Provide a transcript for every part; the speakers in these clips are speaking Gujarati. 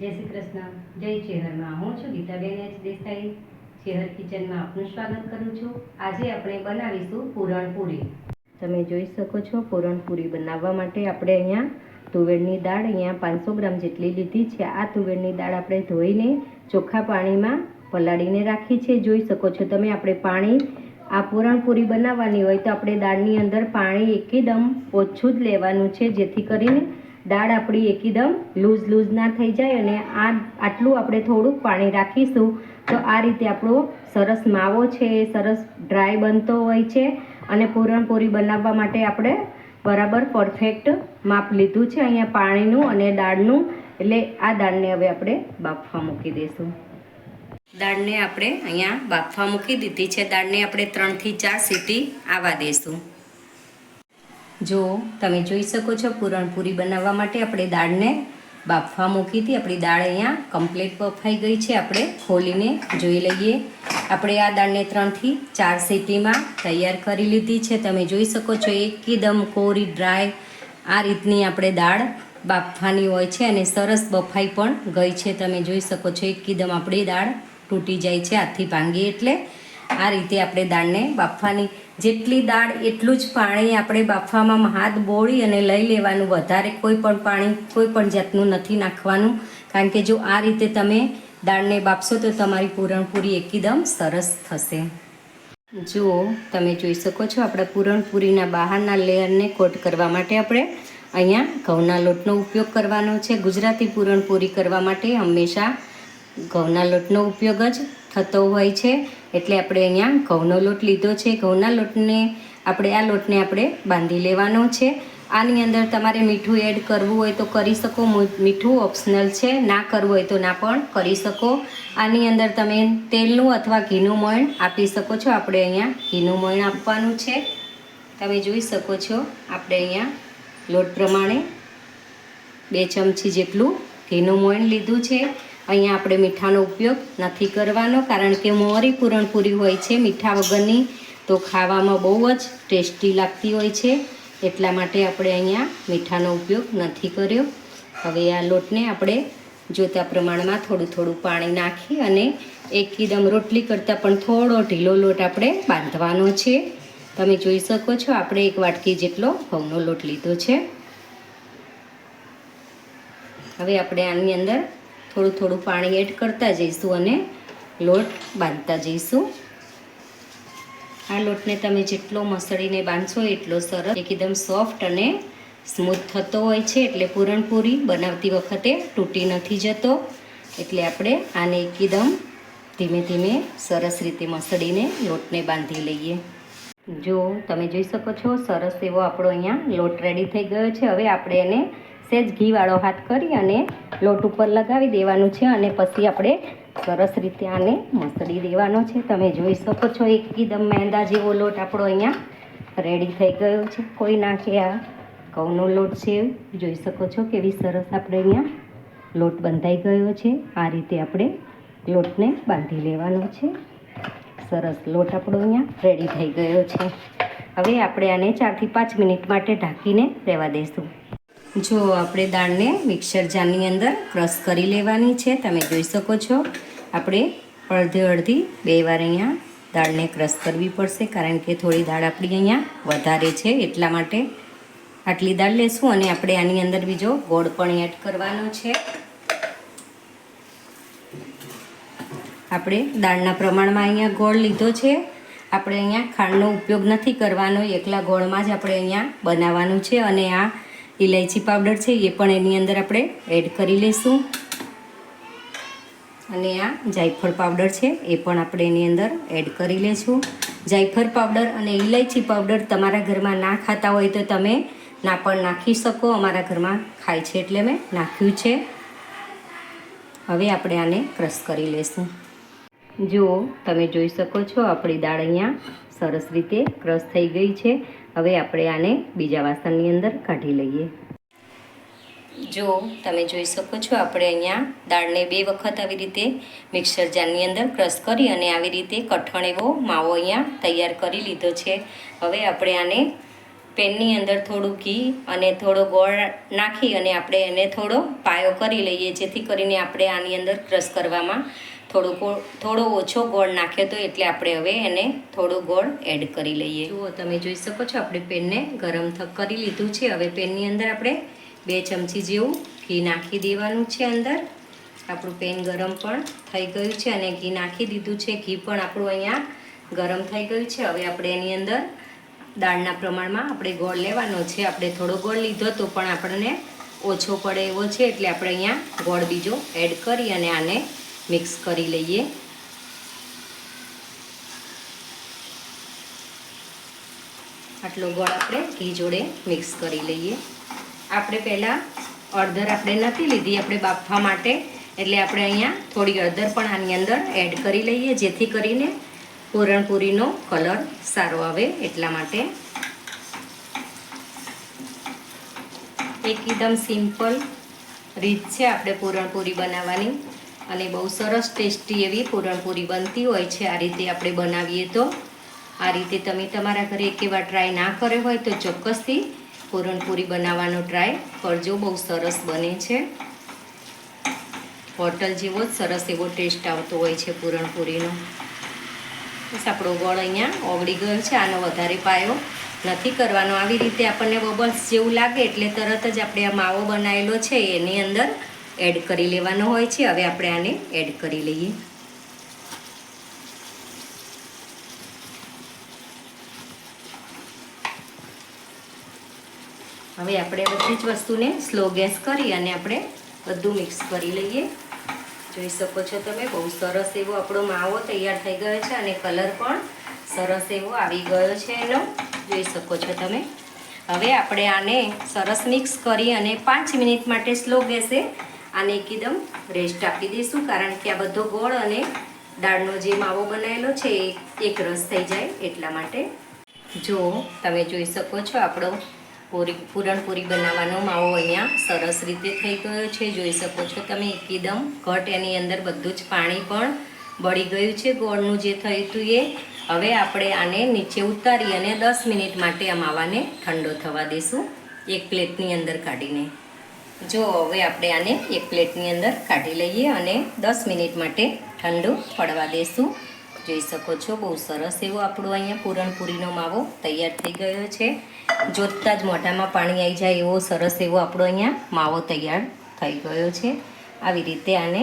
જય શ્રી કૃષ્ણ, જય ચેહરમાં. હું છું ગીતાબેન એચ દેસાઈ. ચેહર કિચનમાં આપનું સ્વાગત કરું છું. આજે આપણે બનાવીશું પૂરણપૂરી તમે જોઈ શકો છો પૂરણપૂરી બનાવવા માટે આપણે અહીંયા તુવેરની દાળ અહીંયા પાંચસો ગ્રામ જેટલી લીધી છે. આ તુવેરની દાળ આપણે ધોઈને ચોખ્ખા પાણીમાં પલાળીને રાખી છે. જોઈ શકો છો તમે, આપણે પાણી આ પૂરણપૂરી બનાવવાની હોય તો આપણે દાળની અંદર પાણી એકદમ ઓછું જ લેવાનું છે, જેથી કરીને દાળ આપણી એકદમ લૂઝ લૂઝ ના થઈ જાય અને આ આટલું આપણે થોડુંક પાણી રાખીશું. તો આ રીતે આપણો સરસ માવો છે એ સરસ ડ્રાય બનતો હોય છે અને પૂરણપૂરી બનાવવા માટે આપણે બરાબર પરફેક્ટ માપ લીધું છે અહીંયા પાણીનું અને દાળનું. એટલે આ દાળને હવે આપણે બાફવા મૂકી દઈશું દાળને આપણે અહીંયા બાફવા મૂકી દીધી છે. દાળને આપણે ત્રણથી ચાર સીટી આવવા દઈશું જો તમે જોઈ શકો છો પૂરણપૂરી બનાવવા માટે આપણે દાળને બાફવા મૂકી હતી. આપણી દાળ અહીંયા કમ્પ્લીટ બફાઈ ગઈ છે. આપણે ખોલીને જોઈ લઈએ. આપણે આ દાળને ત્રણથી ચાર સીટીમાં તૈયાર કરી લીધી છે. તમે જોઈ શકો છો એકદમ કોરી ડ્રાય આ રીતની આપણે દાળ બાફવાની હોય છે અને સરસ બફાઈ પણ ગઈ છે. તમે જોઈ શકો છો એકદમ આપણી દાળ તૂટી જાય છે. હાથથી ભાંગી એટલે આ રીતે આપણે દાળને બાફવાની જેટલી દાળ એટલું જ પાણી આપણે બાફવામાં હાથ બોળી અને લઈ લેવાનું. વધારે કોઈ પણ પાણી, કોઈ પણ જાતનું નથી નાખવાનું. કારણ કે જો આ રીતે તમે દાળને બાફશો તો તમારી પૂરણપૂરી એકદમ સરસ થશે. જુઓ, તમે જોઈ શકો છો આપણા પૂરણપૂરીના બહારના લેયરને કોટ કરવા માટે આપણે અહીંયા ઘઉંના લોટનો ઉપયોગ કરવાનો છે. ગુજરાતી પૂરણપૂરી કરવા માટે હંમેશા ઘઉંના લોટનો ઉપયોગ જ થતો હોય છે. એટલે આપણે અહીંયા ઘઉંનો લોટ લીધો છે. ઘઉંના લોટને આપણે, આ લોટને આપણે બાંધી લેવાનો છે. આની અંદર તમારે મીઠું એડ કરવું હોય તો કરી શકો. મીઠું ઓપ્શનલ છે. ના કરવું હોય તો ના પણ કરી શકો. આની અંદર તમે તેલનું અથવા ઘીનું મણ આપી શકો છો. આપણે અહીંયા ઘીનું મણ આપવાનું છે. તમે જોઈ શકો છો, આપણે અહીંયા લોટ પ્રમાણે બે ચમચી જેટલું ઘીનું મોયણ લીધું છે. અહીંયા આપણે મીઠાનો ઉપયોગ નથી કરવાનો, કારણ કે મોરી પૂરણપૂરી હોય છે મીઠા વગરની. તો ખાવામાં બહુ જ ટેસ્ટી લાગતી હોય છે. એટલા માટે આપણે અહીંયા મીઠાનો ઉપયોગ નથી કર્યો. હવે આ લોટને આપણે જોતા પ્રમાણમાં થોડું થોડું પાણી નાખી અને એકદમ રોટલી કરતાં પણ થોડો ઢીલો લોટ આપણે બાંધવાનો છે. તમે જોઈ શકો છો આપણે એક વાટકી જેટલો ઘઉંનો લોટ લીધો છે. હવે આપણે આની અંદર થોડું થોડું પાણી એડ કરતા જઈશું અને લોટ બાંધતા જઈશું. આ લોટને તમે જેટલો મસળીને બાંધશો એટલો સરસ, એકદમ સોફ્ટ અને સ્મૂથ થતો હોય છે, એટલે પૂરણપૂરી બનાવતી વખતે તૂટી નથી જતો. એટલે આપણે આને એકદમ ધીમે ધીમે સરસ રીતે મસળીને લોટને બાંધી લઈએ. જો તમે જોઈ શકો છો, સરસ એવો આપણો અહીંયા લોટ રેડી થઈ ગયો છે. હવે આપણે એને સહેજ ઘીવાળો હાથ કરી અને લોટ ઉપર લગાવી દેવાનું છે અને પછી આપણે સરસ રીતે આને મસળી દેવાનો છે. તમે જોઈ શકો છો, એકદમ મેંદા જેવો લોટ આપણો અહીંયા રેડી થઈ ગયો છે. કોઈ નાખે આ ઘઉંનો લોટ છે. જોઈ શકો છો કેવી સરસ આપણે અહીંયા લોટ બંધાઈ ગયો છે. આ રીતે આપણે લોટને બાંધી લેવાનો છે. સરસ લોટ આપણો અહીંયા રેડી થઈ ગયો છે. હવે આપણે આને ચારથી પાંચ મિનિટ માટે ઢાંકીને રહેવા દઈશું જો આપણે દાળને મિક્સર જારની અંદર ક્રશ કરી લેવાની છે, તમે જોઈ શકો છો. આપણે અડધી અડધી બે વાર અહીંયા દાળને ક્રશ કરવી પડશે, કારણ કે થોડી દાળ આપણી અહીંયા વધારે છે, એટલા માટે આટલી દાળ લેશું અને આપણે આની અંદર બીજો ગોળ પણ એડ કરવાનો છે. આપણે દાળના પ્રમાણમાં અહીંયા ગોળ લીધો છે. આપણે અહીંયા ખાંડનો ઉપયોગ નથી કરવાનો, એકલા ગોળમાં જ આપણે અહીંયા બનાવવાનું છે અને આ ઇલાયચી પાવડર છે, એ પણ એની અંદર આપણે એડ કરી લઈશું. અને આ જાયફળ પાવડર છે, એ પણ આપણે એની અંદર એડ કરી લઈશું. જાયફળ પાવડર અને ઇલાયચી પાવડર તમારા ઘરમાં ના ખાતા હોય તો તમે ના પણ નાખી શકો, અમારા ઘરમાં ખાય છે એટલે મેં નાખ્યું છે. હવે આપણે આને ક્રશ કરી લઈશું. જુઓ, તમે જોઈ શકો છો, આપણી દાળ અહીંયા સરસ રીતે ક્રશ થઈ ગઈ છે. હવે આપણે આને બીજા વાસણની અંદર કાઢી લઈએ. જો તમે જોઈ શકો છો, આપણે અહીંયા દાળને બે વખત આવી રીતે મિક્સર જારની અંદર ક્રશ કરી અને આવી રીતે કઠણ એવો માવો અહીંયા તૈયાર કરી લીધો છે. હવે આપણે આને પેનની અંદર થોડું ઘી અને થોડો ગોળ નાખી અને આપણે એને થોડો પાયો કરી લઈએ, જેથી કરીને આપણે આની અંદર ક્રશ કરવામાં થોડો થોડો ઓછો ગોળ નાખ્યો તો એટલે આપણે હવે એને થોડો ગોળ એડ કરી લઈએ. જુઓ, તમે જોઈ શકો છો, આપણે પેનને ગરમ કરી લીધું છે. હવે પેનની અંદર આપણે બે ચમચી જેવું ઘી નાખી દેવાનું છે અંદર. આપણું પેન ગરમ પણ થઈ ગયું છે અને ઘી નાખી દીધું છે. ઘી પણ આપણું અહીંયા ગરમ થઈ ગયું છે. હવે આપણે એની અંદર દાળના પ્રમાણમાં આપણે ગોળ લેવાનો છે. આપણે થોડો ગોળ લીધો તો પણ આપણને ઓછો પડે એવો છે. એટલે આપણે અહીંયા ગોળ બીજો એડ કરી અને આને મિક્સ કરી લઈએ. આટલો ગોળ આપણે ઘી જોડે મિક્સ કરી લઈએ. આપણે પહેલાં અડધર આપણે નથી લીધી, આપણે બાફવા માટે. એટલે આપણે અહીંયા થોડી અડધર પણ આની અંદર એડ કરી લઈએ, જેથી કરીને પૂરણપૂરીનો કલર સારો આવે એટલા માટે. એકદમ સિમ્પલ રીત છે આપણે પૂરણપૂરી બનાવવાની. અને બહુ સરસ ટેસ્ટી એવી પૂરણપૂરી બનતી હોય છે. આ રીતે આપણે બનાવીએ તો. આ રીતે તમે તમારા ઘરે એક એવા ટ્રાય ના કર્યો હોય તો ચોક્કસથી પૂરણપૂરી બનાવવાનો ટ્રાય કરજો. બહુ સરસ બને છે. હોટલ જેવો જ સરસ એવો ટેસ્ટ આવતો હોય છે પૂરણપૂરીનો બસ આપણો ગોળ અહીંયા ઓગળી ગયો છે. આનો વધારે પાયો નથી કરવાનો. આવી રીતે આપણને બબલ્સ જેવું લાગે એટલે તરત જ આપણે આ માવો બનાવેલો છે. એની અંદર એડ કરી લેવાનો હોય છે. હવે આપણે આને એડ કરી લઈએ. હવે આપણે બધી જ વસ્તુને સ્લો ગેસ કરી અને આપણે બધું મિક્સ કરી લઈએ. જોઈ શકો છો તમે, બહુ સરસ એવો આપણો માવો તૈયાર થઈ ગયો છે અને કલર પણ સરસ એવો આવી ગયો છે એનો. જોઈ શકો છો તમે. હવે આપણે આને સરસ મિક્સ કરી અને પાંચ મિનિટ માટે સ્લો ગેસે આને એકદમ રેસ્ટ આપી દઈશું, કારણ કે આ બધો ગોળ અને દાળનો જે માવો બનાવેલો છે, એ એક રસ થઈ જાય એટલા માટે. જો તમે જોઈ શકો છો, આપણો પૂરી, પૂરણપૂરી બનાવવાનો માવો અહીંયા સરસ રીતે થઈ ગયો છે. જોઈ શકો છો તમે એકદમ ઘટ એની અંદર બધું જ પાણી પણ બળી ગયું છે ગોળનું જે થયું હતું એ. હવે આપણે આને નીચે ઉતારી અને દસ મિનિટ માટે આ માવાને ઠંડો થવા દઈશું. એક પ્લેટની અંદર કાઢીને. જો હવે આપણે આને એક પ્લેટની અંદર કાઢી લઈએ અને દસ મિનિટ માટે ઠંડુ પડવા દઈશું જોઈ શકો છો, બહુ સરસ એવો આપણો અહીંયા પૂરણપૂરીનો માવો તૈયાર થઈ ગયો છે. જોતાં જ મોઢામાં પાણી આવી જાય એવો સરસ એવો આપણો અહીંયા માવો તૈયાર થઈ ગયો છે. આવી રીતે આને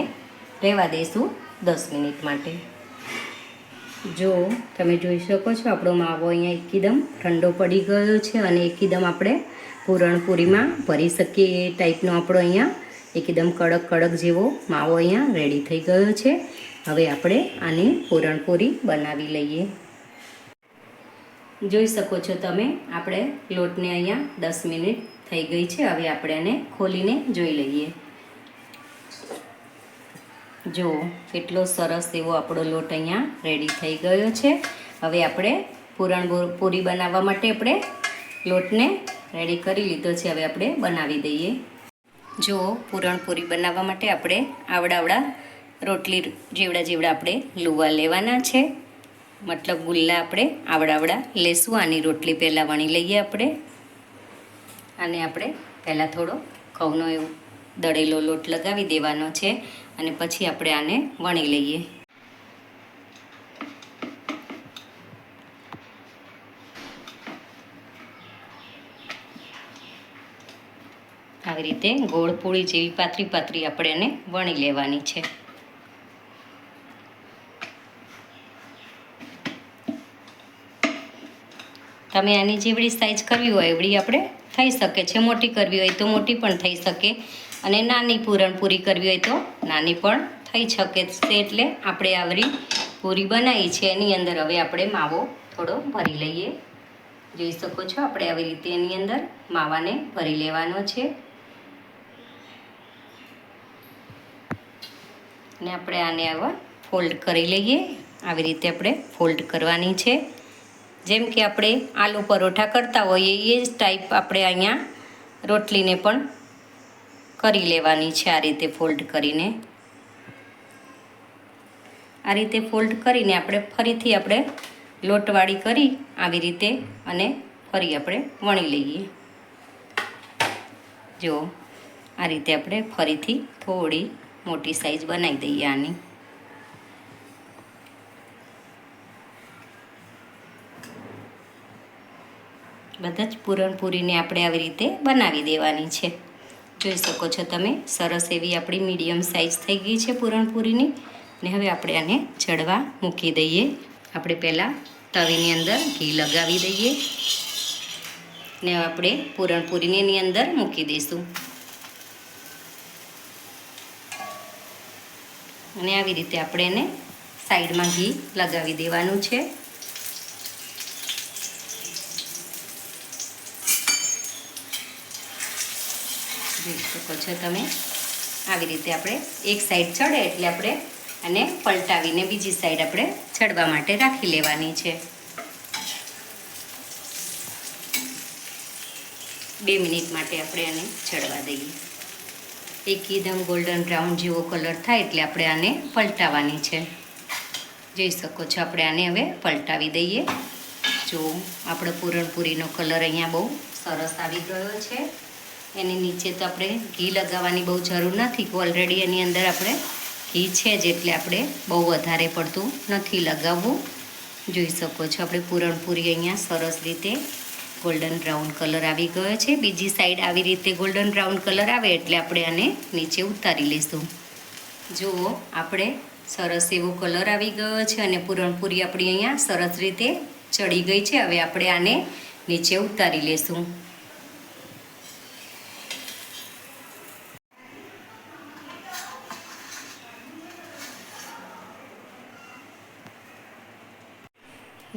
રહેવા દઈશું દસ મિનિટ માટે. જો તમે જોઈ શકો છો, આપણો માવો અહીંયા એકદમ ઠંડો પડી ગયો છે અને એકદમ આપણે પૂરણપૂરીમાં ભરી શકીએ એ ટાઈપનો આપણો અહીંયા એકદમ કડક કડક જેવો માવો અહીંયા રેડી થઈ ગયો છે. હવે આપણે આની પૂરણપૂરી બનાવી લઈએ. જોઈ શકો છો તમે, આપણે લોટને અહીંયા દસ મિનિટ થઈ ગઈ છે. હવે આપણે એને ખોલીને જોઈ લઈએ. જો કેટલો સરસ એવો આપણો લોટ અહીંયા રેડી થઈ ગયો છે. હવે આપણે પૂરણ પૂરી બનાવવા માટે આપણે લોટને રેડી કરી લીધો છે, હવે આપણે બનાવી દઈએ. જો પૂરણપૂરી બનાવવા માટે આપણે આવડાવડા રોટલી જેવડા જેવડા આપણે લુવા લેવાના છે. મતલબ ગુલ્લા આપણે આવડાવડા લેશું, આની રોટલી પહેલાં વણી લઈએ આપણે. આને આપણે પહેલાં થોડો ઘઉંનો એવો દળેલો લોટ લગાવી દેવાનો છે, અને પછી આપણે આને વણી લઈએ. આવી રીતે ગોળ પૂળી જેવી પાતળી પાતળી આપણે એને વણી લેવાની છે. તમે આની જેવડી સાઈઝ કરવી હોય એવડી આપણે થઈ શકે છે. મોટી કરવી હોય તો મોટી પણ થઈ શકે અને નાની પૂરણપૂરી કરવી હોય તો નાની પણ થઈ શકે છે. એટલે આપણે આવરી પૂરી બનાવી છે. એની અંદર હવે આપણે માવો થોડો ભરી લઈએ. જોઈ શકો છો, આપણે આવી રીતે એની અંદર માવાને ભરી લેવાનો છે. અને આપણે આને આવા ફોલ્ડ કરી લઈએ. આવી રીતે આપણે ફોલ્ડ કરવાની છે. જેમ કે આપણે આલુ પરોઠા કરતા હોઈએ, એ જ ટાઈપ આપણે અહીંયા રોટલીને પણ કરી લેવાની છે આ રીતે ફોલ્ડ કરીને. આ રીતે ફોલ્ડ કરીને આપણે ફરીથી આપણે લોટવાળી કરી આવી રીતે અને ફરી આપણે વણી લઈએ. જો, આ રીતે આપણે ફરીથી થોડી મોટી સાઈઝ બનાવી દઈએ આની. બધા જ પૂરણપૂરીને આપણે આવી રીતે બનાવી દેવાની છે. જોઈ શકો છો તમે, સરસ એવી આપણી મીડિયમ સાઈઝ થઈ ગઈ છે પૂરણપૂરીની. ને હવે આપણે આને ચડવા મૂકી દઈએ. આપણે પહેલાં તવીની અંદર ઘી લગાવી દઈએ. ને આપણે પૂરણપૂરીને એની અંદર મૂકી દઈશું. અને આવી રીતે આપણે એને સાઈડમાં ઘી લગાવી દેવાનું છે. જોઈ શકો છો તમે. આવી રીતે આપણે એક સાઈડ ચડે એટલે આપણે અને પલટાવીને બીજી સાઈડ આપણે ચડવા માટે રાખી લેવાની છે. બે મિનિટ માટે આપણે એને ચડવા દઈએ. એકદમ ગોલ્ડન બ્રાઉન જેવો કલર થાય એટલે આપણે આને પલટાવવાની છે. જોઈ શકો છો, આપણે આને હવે પલટાવી દઈએ. જો, આપણો પૂરણપૂરીનો કલર અહીંયા બહુ સરસ આવી ગયો છે. એની નીચે તો આપણે ઘી લગાવવાની બહુ જરૂર નથી ઓલરેડી એની અંદર આપણે ઘી છે જ એટલે આપણે બહુ વધારે પડતું નથી લગાવવું. જોઈ શકો છો, આપણે પૂરણપૂરી અહીંયા સરસ રીતે ગોલ્ડન બ્રાઉન કલર આવી ગયો છે. બીજી સાઈડ આવી રીતે ગોલ્ડન બ્રાઉન કલર આવે એટલે આપણે આને નીચે ઉતારી લઈશું. જુઓ, આપણે સરસ એવો કલર આવી ગયો છે અને પૂરણપૂરી આપણી અહીંયા સરસ રીતે ચડી ગઈ છે. હવે આપણે આને નીચે ઉતારી લઈશું.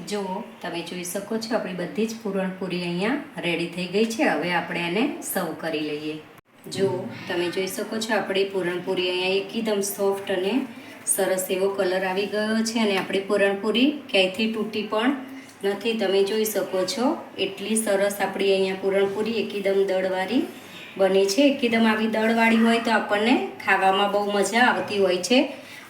જુઓ, તમે જોઈ શકો છો, આપણી બધી જ પૂરણપૂરી અહીંયા રેડી થઈ ગઈ છે. હવે આપણે એને સર્વ કરી લઈએ. જુઓ, તમે જોઈ શકો છો, આપણી પૂરણપૂરી અહીંયા એકદમ સોફ્ટ અને સરસ એવો કલર આવી ગયો છે અને આપણી પૂરણપૂરી ક્યાંયથી તૂટી પણ નથી. તમે જોઈ શકો છો, એટલી સરસ આપણી અહીંયા પૂરણપૂરી એકદમ દળવાળી બની છે. એકદમ આવી દળવાળી હોય તો આપણને ખાવામાં બહુ મજા આવતી હોય છે.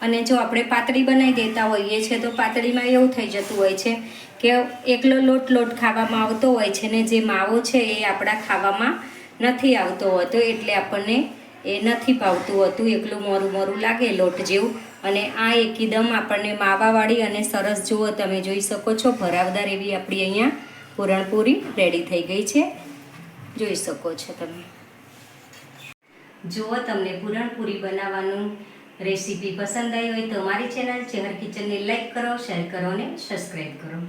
અને જો આપણે પાતળી બનાવી દેતા હોઈએ છીએ, તો પાતળીમાં એવું થઈ જતું હોય છે કે એકલો લોટ લોટ ખાવામાં આવતો હોય છે ને જે માવો છે એ આપણા ખાવામાં નથી આવતો હોતો, એટલે આપણને એ નથી ભાવતું હોતું, એકલું મોરું મોરું લાગે લોટ જેવું. અને આ એકદમ આપણને માવાવાળી અને સરસ જુઓ, તમે જોઈ શકો છો, ભરાવદાર એવી આપણી અહીંયા પૂરણપૂરી રેડી થઈ ગઈ છે. જોઈ શકો છો તમે. જુઓ, તમને પૂરણપૂરી બનાવવાનું રેસીપી પસંદ આવી હોય તો મારી ચેનલ ચેહર કિચનને લાઈક કરો શેર કરો અને સબસ્ક્રાઈબ કરો.